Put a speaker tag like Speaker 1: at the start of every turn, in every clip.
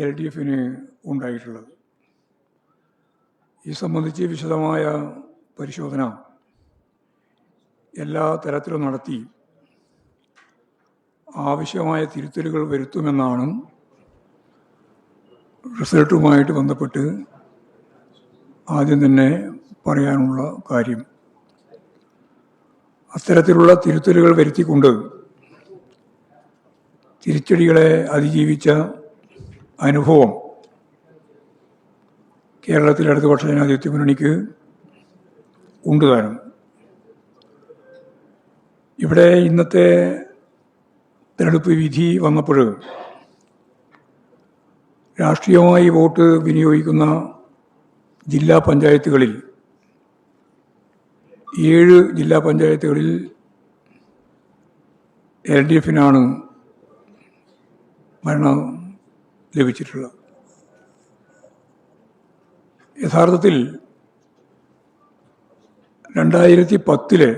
Speaker 1: L D എഫിന് ഉണ്ടായിട്ടുള്ളത്. ഈ സംബന്ധിച്ച് വിശദമായ പരിശോധന എല്ലാ തരത്തിലും നടത്തി ആവശ്യമായ തിരുത്തലുകൾ വരുത്തുമെന്നാണ് റിസൾട്ടുമായിട്ട് ബന്ധപ്പെട്ട് ആദ്യം തന്നെ പറയാനുള്ള കാര്യം. അത്തരത്തിലുള്ള തിരുത്തലുകൾ വരുത്തിക്കൊണ്ട് തിരിച്ചടികളെ അതിജീവിച്ച അനുഭവം. കേരളത്തിലെ ഇടതുപക്ഷ ജനാധിപത്യ മുന്നണിക്ക് ഉണ്ട് താനും. ഇവിടെ ഇന്നത്തെ തെരഞ്ഞെടുപ്പ് വിധി വന്നപ്പോൾ രാഷ്ട്രീയമായി വോട്ട് വിനിയോഗിക്കുന്ന ജില്ലാ പഞ്ചായത്തുകളിൽ ഏഴ് ജില്ലാ പഞ്ചായത്തുകളിൽ എൽ ഡി എഫിനാണ് ഭരണം ലഭിച്ചിട്ടുള്ളത് യഥാർത്ഥത്തിൽ രണ്ടായിരത്തി പത്തിലെ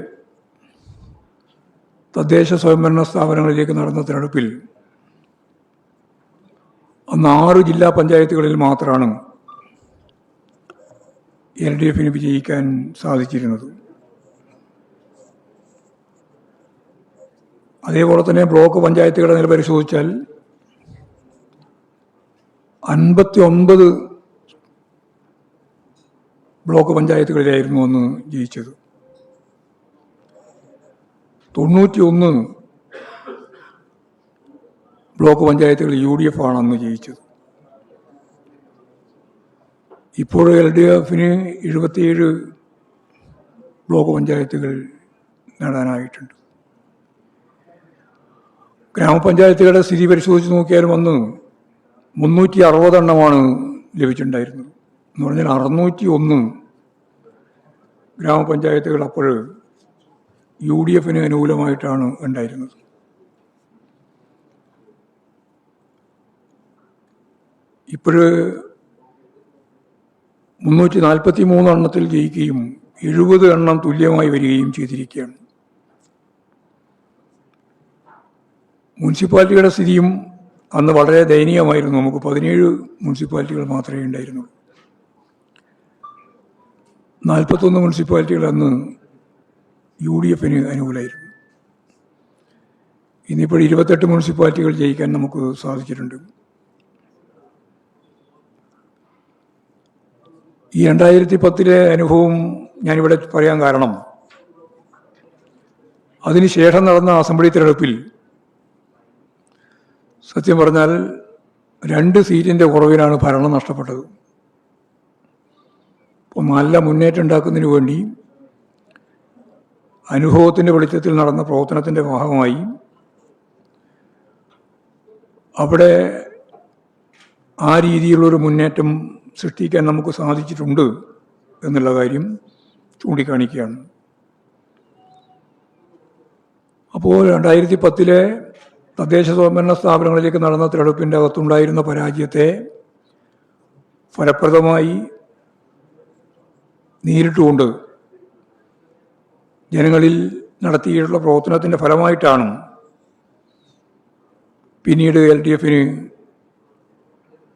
Speaker 1: തദ്ദേശ സ്വയംഭരണ സ്ഥാപനങ്ങളിലേക്ക് നടന്ന തിരഞ്ഞെടുപ്പിൽ അന്ന് ആറ് ജില്ലാ പഞ്ചായത്തുകളിൽ മാത്രമാണ് എൽ ഡി എഫിന് വിജയിക്കാൻ സാധിച്ചിരുന്നത്. അതേപോലെ തന്നെ ബ്ലോക്ക് പഞ്ചായത്തുകളുടെ നില പരിശോധിച്ചാൽ അൻപത്തി ഒൻപത് ബ്ലോക്ക് പഞ്ചായത്തുകളിലായിരുന്നു അന്ന് ജയിച്ചത്. തൊണ്ണൂറ്റി ഒന്ന് ബ്ലോക്ക് പഞ്ചായത്തുകൾ യു ഡി എഫ് ആണ് അന്ന് ജയിച്ചത്. ഇപ്പോൾ എൽ ഡി എഫിന് എഴുപത്തിയേഴ് ബ്ലോക്ക് പഞ്ചായത്തുകൾ നേടാനായിട്ടുണ്ട്. ഗ്രാമപഞ്ചായത്തുകളുടെ സ്ഥിതി പരിശോധിച്ച് നോക്കിയാലും അന്ന് മുന്നൂറ്റി അറുപതെണ്ണമാണ് ലഭിച്ചിട്ടുണ്ടായിരുന്നത്. എന്ന് പറഞ്ഞാൽ അറുന്നൂറ്റി ഒന്ന് ഗ്രാമപഞ്ചായത്തുകൾ അപ്പോൾ യു ഡി എഫിന് അനുകൂലമായിട്ടാണ് ഉണ്ടായിരുന്നത്. ഇപ്പോൾ മുന്നൂറ്റി നാൽപ്പത്തി മൂന്ന് എണ്ണത്തിൽ ജയിക്കുകയും എഴുപത് എണ്ണം തുല്യമായി വരികയും ചെയ്തിരിക്കുകയാണ്. മുനിസിപ്പാലിറ്റിയുടെ സ്ഥിതിയും അന്ന് വളരെ ദയനീയമായിരുന്നു. നമുക്ക് പതിനേഴ് മുനിസിപ്പാലിറ്റികൾ മാത്രമേ ഉണ്ടായിരുന്നുള്ളൂ. നാൽപ്പത്തൊന്ന് മുനിസിപ്പാലിറ്റികൾ അന്ന് യു ഡി എഫിന് അനുകൂലമായിരുന്നു. ഇന്നിപ്പോൾ ഇരുപത്തെട്ട് മുനിസിപ്പാലിറ്റികൾ ജയിക്കാൻ നമുക്ക് സാധിച്ചിട്ടുണ്ട്. ഈ രണ്ടായിരത്തി പത്തിലെ അനുഭവം ഞാനിവിടെ പറയാൻ കാരണം അതിനുശേഷം നടന്ന അസംബ്ലി തിരഞ്ഞെടുപ്പിൽ സത്യം പറഞ്ഞാൽ രണ്ട് സീറ്റിന്റെ കുറവിനാണ് ഭരണം നഷ്ടപ്പെട്ടത്. അപ്പോൾ നല്ല മുന്നേറ്റം ഉണ്ടാക്കുന്നതിന് വേണ്ടി അനുഭവത്തിന്റെ വെളിച്ചത്തിൽ നടന്ന പ്രവർത്തനത്തിന്റെ ഭാഗമായി അവിടെ ആ രീതിയിലുള്ളൊരു മുന്നേറ്റം സൃഷ്ടിക്കാൻ നമുക്ക് സാധിച്ചിട്ടുണ്ട് എന്നുള്ള കാര്യം ചൂണ്ടിക്കാണിക്കുകയാണ്. അപ്പോൾ രണ്ടായിരത്തി പത്തിലെ തദ്ദേശ സ്വയംഭരണ സ്ഥാപനങ്ങളിലേക്ക് നടന്ന തെരഞ്ഞെടുപ്പിന്റെ അകത്തുണ്ടായിരുന്ന പരാജയത്തെ ഫലപ്രദമായി നേരിട്ടുകൊണ്ട് ജനങ്ങളിൽ നടത്തിയിട്ടുള്ള പ്രവർത്തനത്തിന്റെ ഫലമായിട്ടാണ് പിന്നീട് എൽ ഡി എഫിന്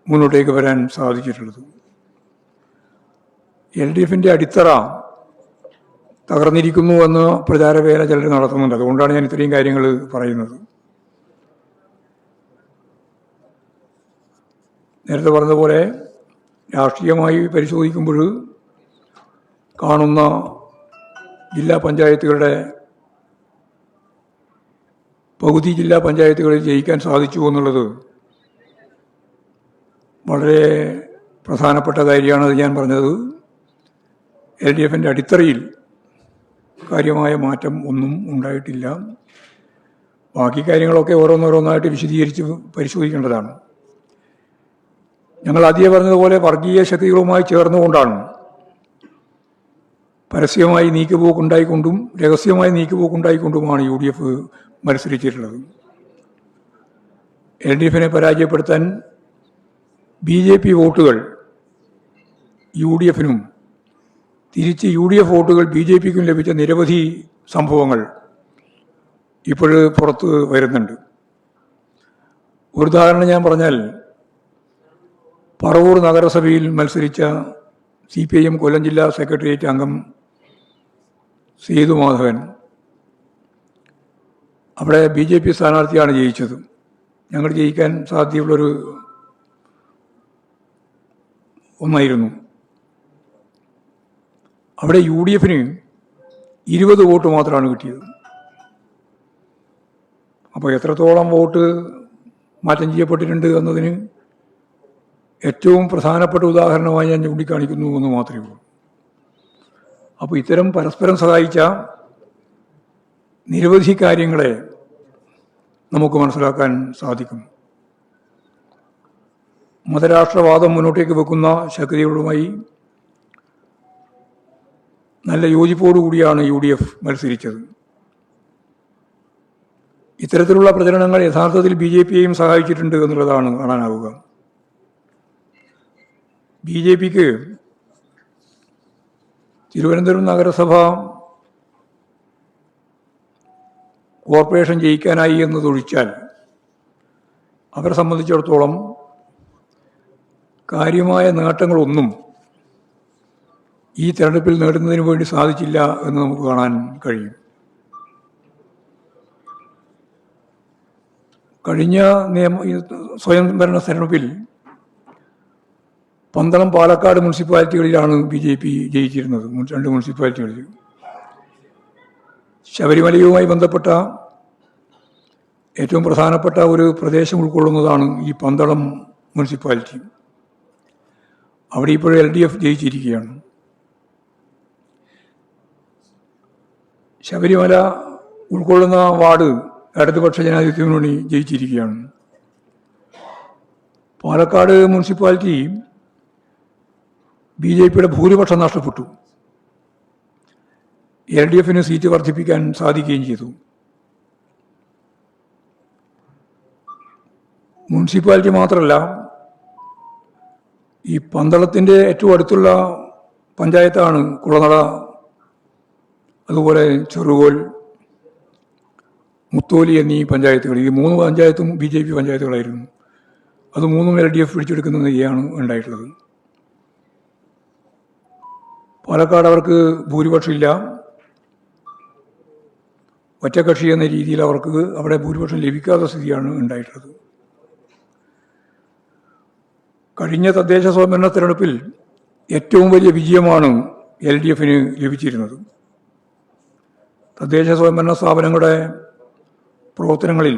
Speaker 1: മുന്നോട്ടേക്ക് വരാൻ സാധിച്ചിട്ടുള്ളത്. എൽ ഡി എഫിന്റെ അടിത്തറ തകർന്നിരിക്കുന്നു എന്ന് പ്രചാരവേല ചിലർ നടത്തുന്നുണ്ട്. അതുകൊണ്ടാണ് ഞാൻ ഇത്രയും കാര്യങ്ങൾ പറയുന്നത്. നേരത്തെ പറഞ്ഞതുപോലെ രാഷ്ട്രീയമായി പരിശോധിക്കുമ്പോൾ കാണുന്ന ജില്ലാ പഞ്ചായത്തുകളുടെ പകുതി ജില്ലാ പഞ്ചായത്തുകളിൽ ജയിക്കാൻ സാധിച്ചു എന്നുള്ളത് വളരെ പ്രധാനപ്പെട്ട കാര്യമാണ് ഞാൻ പറഞ്ഞത്. എൽ ഡി എഫിന്റെ അടിത്തറയിൽ കാര്യമായ മാറ്റം ഒന്നും ഉണ്ടായിട്ടില്ല. ബാക്കി കാര്യങ്ങളൊക്കെ ഓരോന്നോരോന്നായിട്ട് വിശദീകരിച്ച് പരിശോധിക്കേണ്ടതാണ്. ഞങ്ങൾ ആദ്യം പറഞ്ഞതുപോലെ വർഗീയ ശക്തികളുമായി ചേർന്നുകൊണ്ടാണ്. പരസ്യമായി നീക്കുപോക്കുണ്ടായിക്കൊണ്ടും രഹസ്യമായി നീക്കുപോക്കുണ്ടായിക്കൊണ്ടുമാണ് യു ഡി എഫ് മത്സരിച്ചിട്ടുള്ളത്. എൽ ഡി എഫിനെ പരാജയപ്പെടുത്താൻ ബി ജെ പി വോട്ടുകൾ യു ഡി എഫിനും തിരിച്ച് യു ഡി എഫ് വോട്ടുകൾ ബി ജെ പിക്കും ലഭിച്ച നിരവധി സംഭവങ്ങൾ ഇപ്പോൾ പുറത്ത് വരുന്നുണ്ട്. ഒരു ഉദാഹരണം ഞാൻ പറഞ്ഞാൽ പറവൂർ നഗരസഭയിൽ മത്സരിച്ച C P I M Kollam ജില്ലാ സെക്രട്ടേറിയറ്റ് അംഗം സേതുമാധവൻ. അവിടെ ബി ജെ പി സ്ഥാനാർത്ഥിയാണ് ജയിച്ചത്. ഞങ്ങൾ ജയിക്കാൻ സാധ്യതയുള്ളൊരു ഒന്നായിരുന്നു. അവിടെ യു ഡി എഫിന് ഇരുപത് വോട്ട് മാത്രമാണ് കിട്ടിയത്. അപ്പോൾ എത്രത്തോളം വോട്ട് മാറ്റം ചെയ്യപ്പെട്ടിട്ടുണ്ട് എന്നതിന് ഏറ്റവും പ്രധാനപ്പെട്ട ഉദാഹരണമായി ഞാൻ ചൂണ്ടിക്കാണിക്കുന്നു എന്ന് മാത്രമേ ഉള്ളൂ. അപ്പോൾ ഇത്തരം പരസ്പരം സഹായിച്ച നിരവധി കാര്യങ്ങളെ നമുക്ക് മനസ്സിലാക്കാൻ സാധിക്കും. മതരാഷ്ട്രവാദം മുന്നോട്ടേക്ക് വെക്കുന്ന ശക്തികളുമായി നല്ല യോജിപ്പോടുകൂടിയാണ് യു ഡി എഫ് മത്സരിച്ചത്. ഇത്തരത്തിലുള്ള പ്രചരണങ്ങൾ യഥാർത്ഥത്തിൽ ബി ജെ പിയെയും സഹായിച്ചിട്ടുണ്ട് എന്നുള്ളതാണ് കാണാനാവുക. ബി ജെ പിക്ക് തിരുവനന്തപുരം നഗരസഭ കോർപ്പറേഷൻ ജയിക്കാനായി എന്നതൊഴിച്ചാൽ അവരെ സംബന്ധിച്ചിടത്തോളം കാര്യമായ നേട്ടങ്ങളൊന്നും ഈ തെരഞ്ഞെടുപ്പിൽ നേടുന്നതിന് വേണ്ടി സാധിച്ചില്ല എന്ന് നമുക്ക് കാണാൻ കഴിയും. കഴിഞ്ഞ നിയമ സ്വയം സ്വയംഭരണ തെരഞ്ഞെടുപ്പിൽ പന്തളം പാലക്കാട് മുനിസിപ്പാലിറ്റികളിലാണ് ബി ജെ പി ജയിച്ചിരുന്നത്. രണ്ട് മുനിസിപ്പാലിറ്റികളിൽ. ശബരിമലയുമായി ബന്ധപ്പെട്ട ഏറ്റവും പ്രധാനപ്പെട്ട ഒരു പ്രദേശം ഉൾക്കൊള്ളുന്നതാണ് ഈ പന്തളം മുനിസിപ്പാലിറ്റി. അവിടെ ഇപ്പോൾ എൽ ഡി എഫ് ജയിച്ചിരിക്കുകയാണ്. ശബരിമല ഉൾക്കൊള്ളുന്ന വാർഡ് ഇടതുപക്ഷ ജനാധിപത്യ മുന്നണി ജയിച്ചിരിക്കുകയാണ്. പാലക്കാട് മുനിസിപ്പാലിറ്റി ബി ജെ പിയുടെ ഭൂരിപക്ഷം നഷ്ടപ്പെട്ടു. എൽ ഡി എഫിന് സീറ്റ് വർദ്ധിപ്പിക്കാൻ സാധിക്കുകയും ചെയ്തു. മുനിസിപ്പാലിറ്റി മാത്രമല്ല ഈ പന്തളത്തിന്റെ ഏറ്റവും അടുത്തുള്ള പഞ്ചായത്താണ് കുളനട അതുപോലെ ചെറുകോൽ മുത്തോലി എന്നീ പഞ്ചായത്തുകൾ. ഈ മൂന്ന് പഞ്ചായത്തും ബി ജെ പി പഞ്ചായത്തുകളായിരുന്നു. അത് മൂന്നും എൽ ഡി എഫ് പിടിച്ചെടുക്കുന്ന നിലയാണ് ഉണ്ടായിട്ടുള്ളത്. പാലക്കാട് അവർക്ക് ഭൂരിപക്ഷമില്ല. ഒറ്റകക്ഷി എന്ന രീതിയിൽ അവർക്ക് അവിടെ ഭൂരിപക്ഷം ലഭിക്കാത്ത സ്ഥിതിയാണ് ഉണ്ടായിട്ടുള്ളത്. കഴിഞ്ഞ തദ്ദേശ സ്വയംഭരണ തെരഞ്ഞെടുപ്പിൽ ഏറ്റവും വലിയ വിജയമാണ് എൽ ഡി എഫിന് ലഭിച്ചിരുന്നത്. തദ്ദേശ സ്വയംഭരണ സ്ഥാപനങ്ങളുടെ പ്രവർത്തനങ്ങളിൽ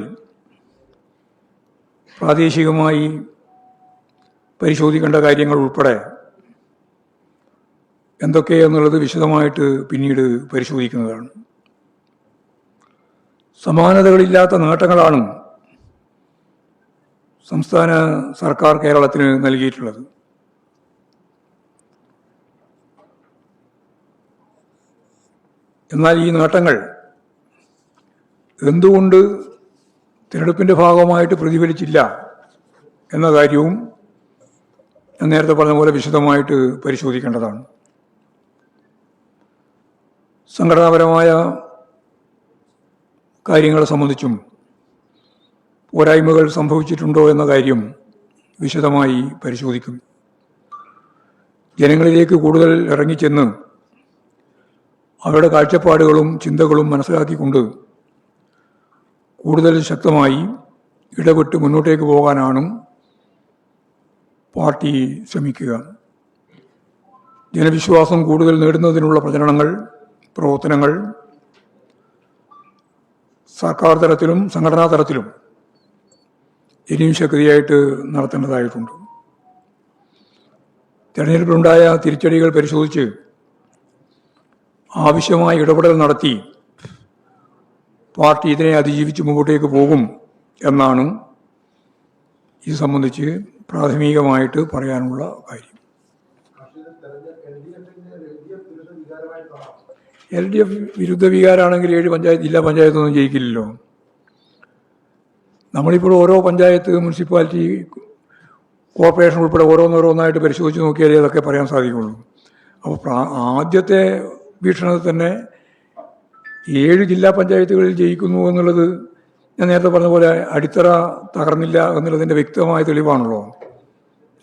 Speaker 1: പ്രാദേശികമായി പരിശോധിക്കേണ്ട കാര്യങ്ങൾ ഉൾപ്പെടെ എന്തൊക്കെയെന്നുള്ളത് വിശദമായിട്ട് പിന്നീട് പരിശോധിക്കുന്നതാണ്. സമാനതകളില്ലാത്ത നേട്ടങ്ങളാണ് സംസ്ഥാന സർക്കാർ കേരളത്തിന് നൽകിയിട്ടുള്ളത്. എന്നാൽ ഈ നേട്ടങ്ങൾ എന്തുകൊണ്ട് തിരഞ്ഞെടുപ്പിന്റെ ഭാഗമായിട്ട് പ്രതിഫലിച്ചില്ല എന്ന കാര്യവും ഞാൻ നേരത്തെ പറഞ്ഞ പോലെ വിശദമായിട്ട് പരിശോധിക്കേണ്ടതാണ്. സംഘടനാപരമായ കാര്യങ്ങളെ സംബന്ധിച്ചും പോരായ്മകൾ സംഭവിച്ചിട്ടുണ്ടോ എന്ന കാര്യം വിശദമായി പരിശോധിക്കും. ജനങ്ങളിലേക്ക് കൂടുതൽ ഇറങ്ങിച്ചെന്ന് അവരുടെ കാഴ്ചപ്പാടുകളും ചിന്തകളും മനസ്സിലാക്കിക്കൊണ്ട് കൂടുതൽ ശക്തമായി ഇടപെട്ട് മുന്നോട്ടേക്ക് പോകാനാണ് പാർട്ടി ശ്രമിക്കുക. ജനവിശ്വാസം കൂടുതൽ നേടുന്നതിനുള്ള പ്രചരണങ്ങൾ പ്രവർത്തനങ്ങൾ സർക്കാർ തലത്തിലും സംഘടനാ തലത്തിലും ഇനിയും ശക്തിയായിട്ട് നടത്തേണ്ടതായിട്ടുണ്ട്. തെരഞ്ഞെടുപ്പിലുണ്ടായ തിരിച്ചടികൾ പരിശോധിച്ച് ആവശ്യമായ ഇടപെടൽ നടത്തി പാർട്ടി ഇതിനെ അതിജീവിച്ച് മുമ്പോട്ടേക്ക് പോകും എന്നാണ് ഇത് സംബന്ധിച്ച് പ്രാഥമികമായിട്ട് പറയാനുള്ള കാര്യം. എൽ ഡി എഫ് വിരുദ്ധ വികാരമാണെങ്കിൽ ഏഴ് പഞ്ചായത്ത് ജില്ലാ പഞ്ചായത്തൊന്നും ജയിക്കില്ലല്ലോ. നമ്മളിപ്പോൾ ഓരോ പഞ്ചായത്ത് മുനിസിപ്പാലിറ്റി കോർപ്പറേഷൻ ഉൾപ്പെടെ ഓരോന്നോരോന്നായിട്ട് പരിശോധിച്ച് നോക്കിയാലേ അതൊക്കെ പറയാൻ സാധിക്കുള്ളൂ. അപ്പോൾ ആദ്യത്തെ വീക്ഷണത്തിൽ തന്നെ ഏഴ് ജില്ലാ പഞ്ചായത്തുകളിൽ ജയിക്കുന്നു എന്നുള്ളത് ഞാൻ നേരത്തെ പറഞ്ഞ പോലെ അടിത്തറ തകർന്നില്ല എന്നുള്ളതിന്റെ വ്യക്തമായ തെളിവാണല്ലോ.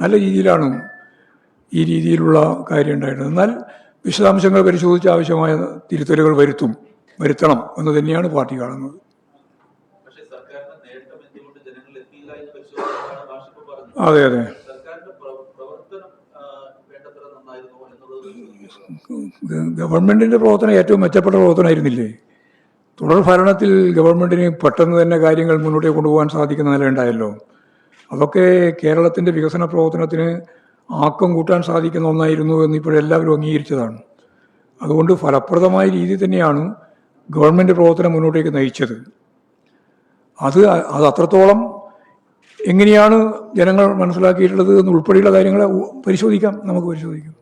Speaker 1: നല്ല രീതിയിലാണ് ഈ രീതിയിലുള്ള കാര്യം ഉണ്ടായിരുന്നത്. എന്നാൽ വിശദാംശങ്ങൾ പരിശോധിച്ച് ആവശ്യമായ തിരുത്തലുകൾ വരുത്തും വരുത്തണം എന്ന് തന്നെയാണ് പാർട്ടി കാണുന്നത്. അതെ അതെ. ഗവൺമെന്റിന്റെ പ്രവർത്തനം ഏറ്റവും മെച്ചപ്പെട്ട പ്രവർത്തനമായിരുന്നില്ലേ? തുടർ ഭരണത്തിൽ ഗവൺമെന്റിന് പെട്ടെന്ന് തന്നെ കാര്യങ്ങൾ മുന്നോട്ട് കൊണ്ടുപോകാൻ സാധിക്കുന്ന നില ഉണ്ടായല്ലോ അതൊക്കെ കേരളത്തിന്റെ വികസന പ്രവർത്തനത്തിന് ആക്കം കൂട്ടാൻ സാധിക്കുന്ന ഒന്നായിരുന്നു എന്ന് ഇപ്പോഴെല്ലാവരും അംഗീകരിച്ചതാണ്. അതുകൊണ്ട് ഫലപ്രദമായ രീതി തന്നെയാണ് ഗവൺമെന്റ് പ്രവർത്തനം മുന്നോട്ടേക്ക് നയിച്ചത്. അത് അത് അത്രത്തോളം എങ്ങനെയാണ് ജനങ്ങൾ മനസ്സിലാക്കിയിട്ടുള്ളത് എന്ന് ഉൾപ്പെടെയുള്ള കാര്യങ്ങൾ പരിശോധിക്കാം നമുക്ക് പരിശോധിക്കാം.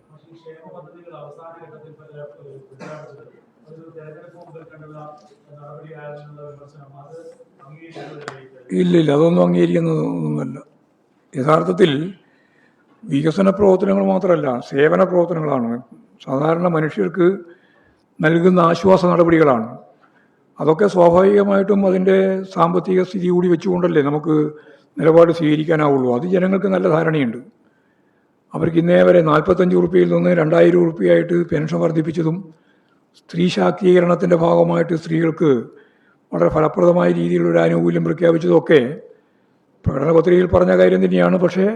Speaker 1: ഇല്ല ഇല്ല അതൊന്നും അംഗീകരിക്കുന്നതൊന്നുമല്ല. യഥാർത്ഥത്തിൽ വികസന പ്രവർത്തനങ്ങൾ മാത്രമല്ല സേവന പ്രവർത്തനങ്ങളാണ്. സാധാരണ മനുഷ്യർക്ക് നൽകുന്ന ആശ്വാസ നടപടികളാണ്. അതൊക്കെ സ്വാഭാവികമായിട്ടും അതിന്റെ സാമ്പത്തിക സ്ഥിതി കൂടി വെച്ചുകൊണ്ടല്ലേ നമുക്ക് നിലപാട് സ്വീകരിക്കാനാവുള്ളൂ. അത് ജനങ്ങൾക്ക് നല്ല ധാരണയുണ്ട്. അവർക്ക് ഇന്നേ വരെ നാൽപ്പത്തഞ്ച് ഉറുപ്പിയിൽ നിന്ന് രണ്ടായിരം ഉറുപ്പിയായിട്ട് പെൻഷൻ വർദ്ധിപ്പിച്ചതും സ്ത്രീ ശാക്തീകരണത്തിന്റെ ഭാഗമായിട്ട് സ്ത്രീകൾക്ക് വളരെ ഫലപ്രദമായ രീതിയിലുള്ള ആനുകൂല്യം പ്രഖ്യാപിച്ചതൊക്കെ പ്രകടന പത്രികയിൽ പറഞ്ഞ കാര്യം തന്നെയാണ്. പക്ഷേ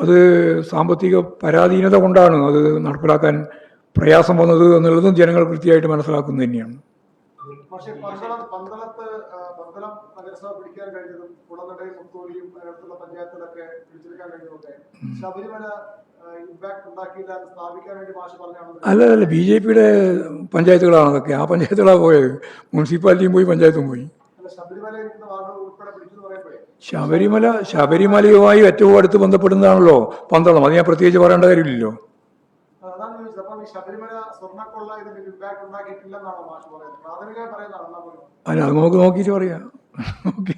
Speaker 1: അത് സാമ്പത്തിക പരാധീനത കൊണ്ടാണ് അത് നടപ്പിലാക്കാൻ പ്രയാസം വന്നത് എന്നുള്ളതും ജനങ്ങൾ കൃത്യമായിട്ട് മനസ്സിലാക്കുന്നത് തന്നെയാണ്.
Speaker 2: പക്ഷേ പന്തളം പന്തളത്ത് പന്തളം നഗരസഭ പിടിക്കാൻ കഴിഞ്ഞതും കുളനടയും മുത്തോലിയും അതിനടുത്തുള്ള പഞ്ചായത്തുകളൊക്കെ പിടിച്ചെടുക്കാൻ കഴിഞ്ഞതൊക്കെ ശബരിമല
Speaker 1: അല്ല അല്ല ബി ജെ പിയുടെ പഞ്ചായത്തുകളാണ് അതൊക്കെ. ആ പഞ്ചായത്തുകളാണ് പോയത്. മുനിസിപ്പാലിറ്റിയും പോയി പഞ്ചായത്തും പോയി.
Speaker 2: ശബരിമല
Speaker 1: ശബരിമല ശബരിമലയുമായി ഏറ്റവും അടുത്ത് ബന്ധപ്പെടുന്നതാണല്ലോ പന്തളം. അത് ഞാൻ പ്രത്യേകിച്ച് പറയേണ്ട കാര്യമില്ലല്ലോ. അല്ല അത് നമുക്ക് നോക്കിയിട്ട് പറയാം. നോക്കി.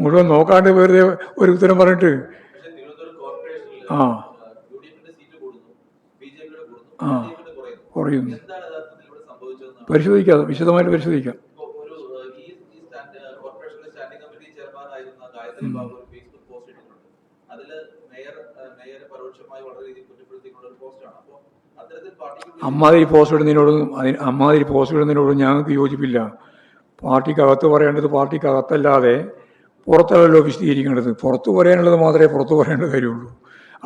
Speaker 1: മുഴുവൻ നോക്കാണ്ട് വെറുതെ ഒരു ഉത്തരം പറഞ്ഞിട്ട്. ആ. ആ.
Speaker 3: കുറയുന്നു.
Speaker 1: പരിശോധിക്കാം. വിശദമായിട്ട് പരിശോധിക്കാം.
Speaker 3: ബാബു ഒരു ഫേസ്ബുക്ക് പോസ്റ്റ് ഇട്ടിട്ടുണ്ട്. അതിൽ മേയർ മേയർ പരോക്ഷമായി വളരെ രീതിയിൽ കുറ്റപ്പെടുത്തിയിട്ടുള്ള ഒരു പോസ്റ്റാണ് അപ്പോൾ
Speaker 1: അമ്മാതിരി പോസ്റ്റ് ഇടുന്നതിനോടും അമ്മാതിരി പോസ്റ്റ് ഇടുന്നതിനോടും ഞങ്ങൾക്ക് യോജിപ്പില്ല. പാർട്ടിക്കകത്ത് പറയേണ്ടത് പാർട്ടിക്കകത്തല്ലാതെ പുറത്തല്ലല്ലോ വിശദീകരിക്കേണ്ടത്. പുറത്ത് പറയാനുള്ളത് മാത്രമേ പുറത്ത് പറയേണ്ട കാര്യമുള്ളൂ.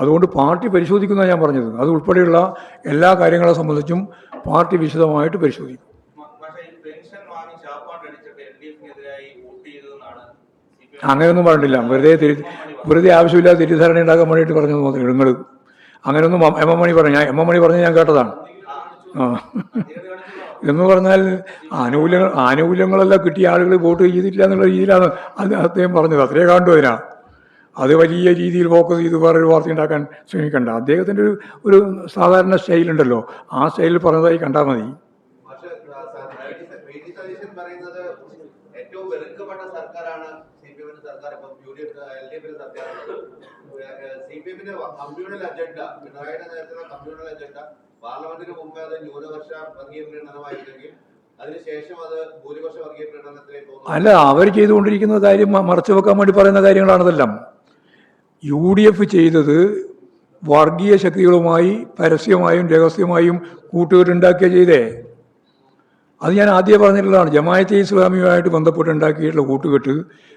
Speaker 1: അതുകൊണ്ട് പാർട്ടി പരിശോധിക്കുന്ന ഞാൻ പറഞ്ഞത്. അത് ഉൾപ്പെടെയുള്ള എല്ലാ കാര്യങ്ങളെ സംബന്ധിച്ചും പാർട്ടി വിശദമായിട്ട് പരിശോധിക്കും
Speaker 3: പക്ഷേ ഈ പെൻഷൻ വാങ്ങി ചാപ്പാണ്ട് അടിച്ചിട്ട് എൽ ഡി എഫിനെതിരായി വോട്ട് ചെയ്തതെന്നാണ് സി പി
Speaker 1: അങ്ങനെയൊന്നും പറഞ്ഞിട്ടില്ല. വെറുതെ തിരി വെറുതെ ആവശ്യമില്ലാതെ തിരിധാരണ ഉണ്ടാക്കാൻ വേണ്ടിയിട്ട് പറഞ്ഞു മാത്രമേ നിങ്ങൾ അങ്ങനെയൊന്നും എം എം മണി പറഞ്ഞു ഞാൻ എം എം മണി പറഞ്ഞ് ഞാൻ കേട്ടതാണ്. ആ. എന്ന് പറഞ്ഞാൽ ആനുകൂല്യങ്ങൾ ആനുകൂല്യങ്ങളെല്ലാം കിട്ടിയ ആളുകൾ വോട്ട് ചെയ്തിട്ടില്ല എന്നുള്ള രീതിയിലാണ് അത് അദ്ദേഹം പറഞ്ഞത്. അത്രേ കണ്ടു അതിനാണ്. അത് വലിയ രീതിയിൽ ഫോക്കസ് ചെയ്ത് വേറൊരു വാർത്ത ഉണ്ടാക്കാൻ ശ്രമിക്കണ്ട. അദ്ദേഹത്തിന്റെ ഒരു ഒരു സാധാരണ സ്റ്റൈലുണ്ടല്ലോ. ആ സ്റ്റൈലിൽ പറഞ്ഞതായി കണ്ടാൽ മതി
Speaker 4: പക്ഷേ വി ഡി സതീശൻ പറയുന്നത് ഏറ്റവും വെറുക്കപ്പെട്ട സർക്കാരാണ് സി പി എമ്മിന്റെ സർക്കാർ ഇപ്പം U D F L D എഫിന്റെ സർക്കാർ സി കമ്മ്യൂണൽ അജണ്ട പിണറായിയുടെ നേതൃത്വത്തിലുള്ള കമ്മ്യൂണൽ അജണ്ട പാർലമെന്റിന് മുമ്പേ അത് ന്യൂനപക്ഷ വർഗീയ പോകുന്നു.
Speaker 1: അല്ല അവർ ചെയ്തുകൊണ്ടിരിക്കുന്ന കാര്യം മറച്ചു വെക്കാൻ വേണ്ടി പറയുന്ന കാര്യങ്ങളാണതെല്ലാം. യു ഡി എഫ് ചെയ്തത് വർഗീയ ശക്തികളുമായി പരസ്യമായും രഹസ്യമായും കൂട്ടുകെട്ടുണ്ടാക്കിയ ചെയ്തേ. അത് ഞാൻ ആദ്യം പറഞ്ഞിട്ടുള്ളതാണ്. ജമായത്തെ ഇസ്ലാമിയുമായിട്ട് ബന്ധപ്പെട്ട് ഉണ്ടാക്കിയിട്ടുള്ള കൂട്ടുകെട്ട്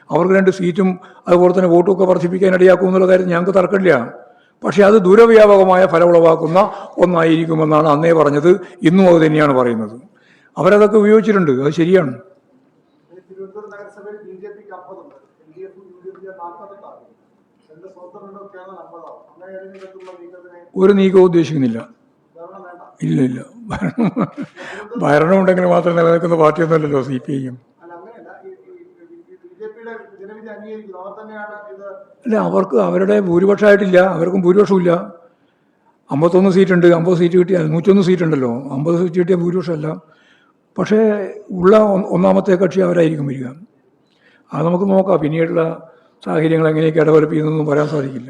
Speaker 1: അവർക്ക് രണ്ട് സീറ്റും അതുപോലെ തന്നെ വോട്ടും ഒക്കെ വർദ്ധിപ്പിക്കാൻ ഇടയാക്കും എന്നുള്ള കാര്യം ഞങ്ങൾക്ക് തർക്കമില്ല. പക്ഷേ അത് ദൂരവ്യാപകമായ ഫലമുളവാക്കുന്ന ഒന്നായിരിക്കുമെന്നാണ് അന്നേ പറഞ്ഞത്. ഇന്നും അത് തന്നെയാണ് പറയുന്നത്. അവരതൊക്കെ ഉപയോഗിച്ചിട്ടുണ്ട്. അത് ശരിയാണ്. ഒരു നീക്കവും ഉദ്ദേശിക്കുന്നില്ല. ഇല്ല ഇല്ല. ഭരണം ഭരണം ഉണ്ടെങ്കിൽ മാത്രം നിലനിൽക്കുന്ന പാർട്ടിയൊന്നുമല്ലല്ലോ സി പി ഐ എം
Speaker 2: അല്ല അങ്ങനെയല്ല ഈ ബി ജെ പിയുടെ ജനവിധി അംഗീകരിക്കുന്നു അവർ തന്നെയാണ് ഇത്
Speaker 1: അല്ല അവർക്ക് അവരുടെ ഭൂരിപക്ഷമായിട്ടില്ല അവർക്കും ഭൂരിപക്ഷമില്ല അമ്പത്തൊന്ന് സീറ്റുണ്ട് അമ്പത് സീറ്റ് കിട്ടിയാൽ നൂറ്റൊന്ന് സീറ്റ് ഉണ്ടല്ലോ അമ്പത് സീറ്റ് കിട്ടിയ ഭൂരിപക്ഷമല്ല. പക്ഷേ ഉള്ള ഒന്നാമത്തെ കക്ഷി അവരായിരിക്കും വരിക. അത് നമുക്ക് നോക്കാം പിന്നീടുള്ള സാഹചര്യങ്ങൾ എങ്ങനെയൊക്കെ ചെയ്യുന്നതെന്നും പറയാൻ സാധിക്കില്ല.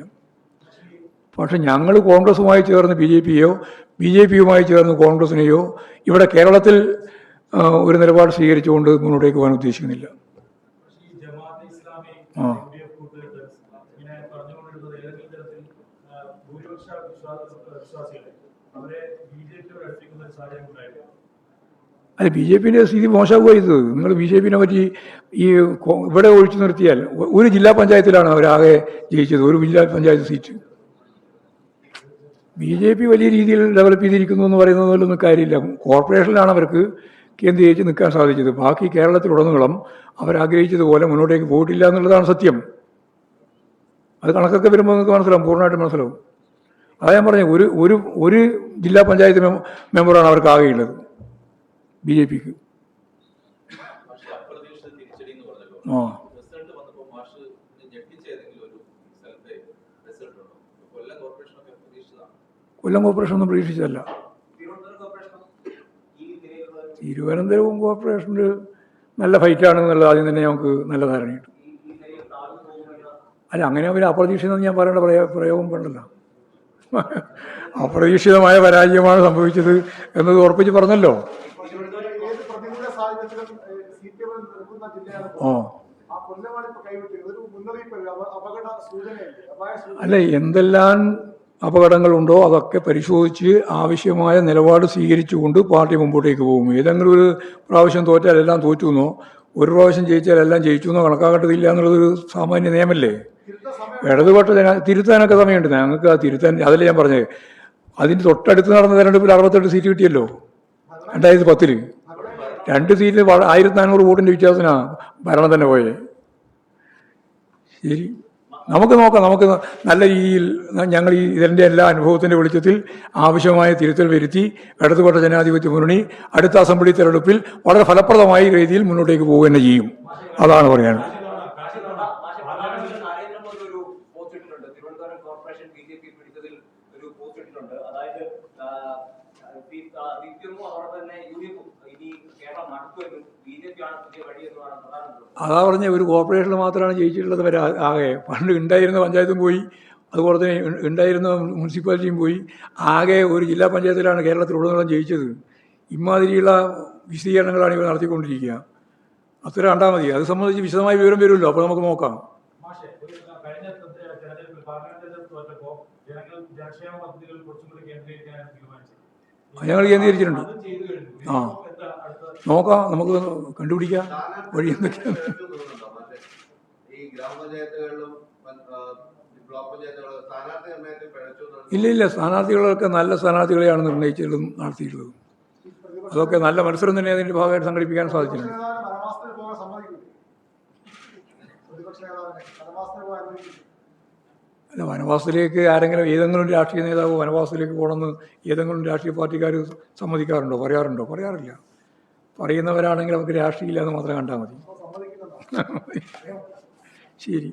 Speaker 1: പക്ഷെ ഞങ്ങൾ കോൺഗ്രസുമായി ചേർന്ന് ബി ജെ പിയോ ബി ജെ പിയുമായി ചേർന്ന് കോൺഗ്രസിനെയോ ഇവിടെ കേരളത്തിൽ ഒരു നിലപാട് സ്വീകരിച്ചുകൊണ്ട് മുന്നോട്ടേക്ക് പോകാൻ ഉദ്ദേശിക്കുന്നില്ല
Speaker 5: ഈ ജമാഅത്തെ ഇസ്ലാമി
Speaker 1: ആ.
Speaker 5: യു ഡി എഫ് കൂട്ടുകെട്ട് ഇങ്ങനെ പറഞ്ഞുകൊണ്ടിരുന്നത് ഏതെങ്കിലും ഏതെങ്കിലും തരത്തിൽ ആ, ഭൂരിപക്ഷ വിശ്വാസ വിശ്വാസികളെ. അവരെ ബി ജെ പിയോട് അടുപ്പിക്കുന്ന ഒരു സാഹചര്യം ഉണ്ടായിട്ടില്ല
Speaker 1: അല്ല ബി ജെ പിന്റെ സ്ഥിതി മോശമാകുക ചെയ്തത് നിങ്ങൾ ബി ജെ പിനെ പറ്റി ഈ ഇവിടെ ഒഴിച്ചു നിർത്തിയാൽ ഒരു ജില്ലാ പഞ്ചായത്തിലാണ് അവരാകെ ജയിച്ചത്. ഒരു ജില്ലാ panchayat seat. B J P വലിയ രീതിയിൽ ഡെവലപ്പ് ചെയ്തിരിക്കുന്നു എന്ന് പറയുന്നതിലൊന്നും കാര്യമില്ല. കോർപ്പറേഷനിലാണ് അവർക്ക് കേന്ദ്രീകരിച്ച് നിൽക്കാൻ സാധിച്ചത്. ബാക്കി കേരളത്തിലുടനീളം അവരാഗ്രഹിച്ചതുപോലെ മുന്നോട്ടേക്ക് പോയിട്ടില്ല എന്നുള്ളതാണ് സത്യം. അത് കണക്കൊക്കെ വരുമ്പോൾ നിങ്ങൾക്ക് മനസ്സിലാവും പൂർണമായിട്ട് മനസ്സിലാവും. അതാ ഞാൻ പറഞ്ഞു ഒരു ഒരു ഒരു ജില്ലാ പഞ്ചായത്ത് മെമ്പറാണ് അവർക്ക് ആകെയുള്ളത് ബി ജെ പിക്ക്. ആ.
Speaker 3: കൊല്ലം
Speaker 1: കോർപ്പറേഷൻ ഒന്നും പ്രതീക്ഷിച്ചതല്ല
Speaker 3: തിരുവനന്തപുരം കോർപ്പറേഷനോ ഈ നിലയിലുള്ള ഒരു-
Speaker 1: തിരുവനന്തപുരം കോർപ്പറേഷനിൽ നല്ല ഫൈറ്റാണ് എന്നുള്ളത് ആദ്യം തന്നെ നമുക്ക് നല്ല ധാരണയുണ്ട് അല്ല അങ്ങനെ ഒരു അപ്രതീക്ഷിതം ഞാൻ പറയേണ്ട പ്രയോ പ്രയോഗം പണ്ടല്ല. അപ്രതീക്ഷിതമായ പരാജയമാണ് സംഭവിച്ചത് എന്നത് ഉറപ്പിച്ച് പറഞ്ഞല്ലോ. ഓ അല്ല എന്തെല്ലാം അപകടങ്ങളുണ്ടോ അതൊക്കെ പരിശോധിച്ച് ആവശ്യമായ നിലപാട് സ്വീകരിച്ചുകൊണ്ട് പാർട്ടി മുമ്പോട്ടേക്ക് പോകും. ഏതെങ്കിലും ഒരു പ്രാവശ്യം തോറ്റാൽ എല്ലാം തോറ്റു എന്നോ ഒരു പ്രാവശ്യം ജയിച്ചാൽ എല്ലാം ജയിച്ചു എന്നോ കണക്കാക്കേണ്ടതില്ല എന്നുള്ളതൊരു സാമാന്യ നിയമല്ലേ? ഇടതുപക്ഷ തിരുത്താനൊക്കെ സമയമുണ്ട്. ഞങ്ങൾക്ക് ആ തിരുത്താൻ അതല്ലേ ഞാൻ പറഞ്ഞത്. അതിന് തൊട്ടടുത്ത് നടന്ന തെരഞ്ഞെടുപ്പിൽ അറുപത്തെട്ട് സീറ്റ് കിട്ടിയല്ലോ? രണ്ടായിരത്തി പത്തിൽ. രണ്ട് സീറ്റിൽ ആയിരത്തി നാനൂറ് വോട്ടിന്റെ വ്യത്യാസത്തിനാണ് ഭരണം തന്നെ പോയത് ശരി. നമുക്ക് നോക്കാം നമുക്ക് നല്ല രീതിയിൽ ഞങ്ങൾ ഈ ഇതിന്റെ എല്ലാ അനുഭവത്തിന്റെ വെളിച്ചത്തിൽ ആവശ്യമായ തിരുത്തൽ വരുത്തി ഇടതുപക്ഷ ജനാധിപത്യ മുന്നണി അടുത്ത അസംബ്ലി തെരഞ്ഞെടുപ്പിൽ വളരെ ഫലപ്രദമായ രീതിയിൽ മുന്നോട്ടേക്ക് പോവുക തന്നെ ചെയ്യും. അതാണ് പറയാനുള്ളത്
Speaker 6: പാർലമെന്റിൽ നരേന്ദ്രമോദി ഒരു പോസ്റ്റ് ഇട്ടിട്ടുണ്ട് Thiruvananthapuram corporation B J P പിടിച്ചതിൽ ഒരു പോസ്റ്റ് ഇട്ടിട്ടുണ്ട് അതായത് സി പി എമ്മും അതോടൊപ്പം തന്നെ യു ഡി എഫും ഇനി കേരളം നടത്തുമെന്നും ബി ജെ പി ആണ് പുതിയ വഴി എന്നുമാണ് പ്രധാനമന്ത്രി
Speaker 1: അതാ പറഞ്ഞ ഒരു കോർപ്പറേഷനിൽ മാത്രമാണ് ജയിച്ചിട്ടുള്ളത് വരെ ആകെ. പണ്ട് ഉണ്ടായിരുന്ന പഞ്ചായത്തും പോയി അതുപോലെ തന്നെ ഉണ്ടായിരുന്ന മുനിസിപ്പാലിറ്റിയും പോയി. ആകെ ഒരു ജില്ലാ പഞ്ചായത്തിലാണ് കേരളത്തിലുടനീളം ജയിച്ചത്. ഇമാതിരിയുള്ള വിശദീകരണങ്ങളാണ് ഇവർ നടത്തിക്കൊണ്ടിരിക്കുക. അത്ര കണ്ടാൽ മതി. അത് സംബന്ധിച്ച് വിശദമായ വിവരം വരുമല്ലോ. അപ്പോൾ നമുക്ക് നോക്കാം. ഞങ്ങൾ കേന്ദ്രീകരിച്ചിട്ടുണ്ട്. ആ. നോക്കാം നമുക്ക് കണ്ടുപിടിക്കാം. വഴി എന്തൊക്കെയാണ് ഇല്ല ഇല്ല സ്ഥാനാർത്ഥികളൊക്കെ നല്ല സ്ഥാനാർത്ഥികളെയാണ് നിർണയിച്ചതും നടത്തിയിട്ടുള്ളത്. അതൊക്കെ നല്ല മത്സരം തന്നെ അതിന്റെ ഭാഗമായിട്ട് സംഘടിപ്പിക്കാൻ സാധിച്ചിട്ടുണ്ട്. അല്ല വനവാസത്തിലേക്ക് ആരെങ്കിലും ഏതെങ്കിലും രാഷ്ട്രീയ നേതാവ് വനവാസത്തിലേക്ക് പോകണമെന്ന് ഏതെങ്കിലും രാഷ്ട്രീയ പാർട്ടിക്കാർ സമ്മതിക്കാറുണ്ടോ? പറയാറുണ്ടോ? പറയാറില്ല. പറയുന്നവരാണെങ്കിൽ അവർക്ക് രാഷ്ട്രീയമില്ല എന്ന് മാത്രം കണ്ടാൽ മതി. ശരി.